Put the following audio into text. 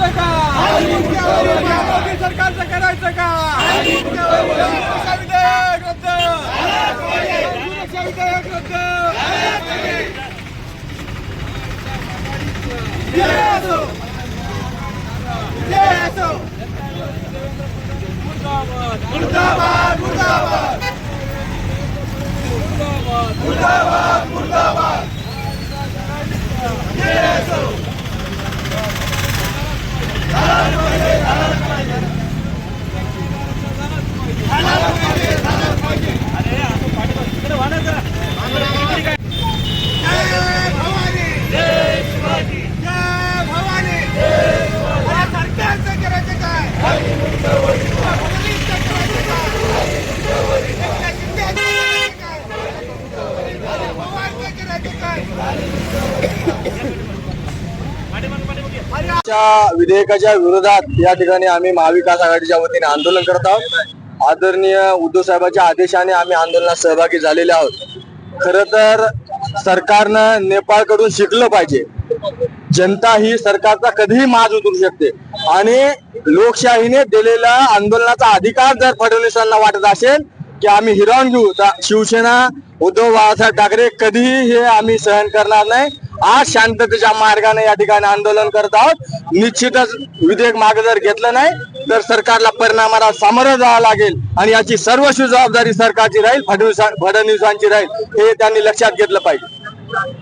करायचं का? मोदी सरकारचं करायचं का? विधेयक रद्द विधेयक रद्द मुर्दाबाद मुर्दाबाद मुर्दाबाद. विधेयकाच्या विरोधात या ठिकाणी आम्ही महाविकास आघाडीच्या वतीने आंदोलन करत आहोत. आदरणीय उद्धव साहेबांच्या आदेशाने आम्ही आंदोलनात सहभागी झालेले आहोत. खर तर सरकारनं नेपाळकडून शिकलं पाहिजे. जनता ही सरकारचा कधीही माज उतरू शकते. आणि लोकशाहीने दिलेला आंदोलनाचा अधिकार जर फडणवीसांना वाटत असेल की आम्ही हिरावून घेऊ शिवसेना उद्धव बाळासाहेब ठाकरे कधीही हे आम्ही सहन करणार नाही. आज शांततेच्या मार्गाने या ठिकाणी आंदोलन करत आहोत. निश्चितच विधेयक मागे जर घेतलं नाही तर सरकारला परिणामाला सामोरं जावं लागेल आणि याची सर्व जबाबदारी सरकारची राहील फडणवीस फडणवीसांची राहील. हे त्यांनी लक्षात घेतलं पाहिजे.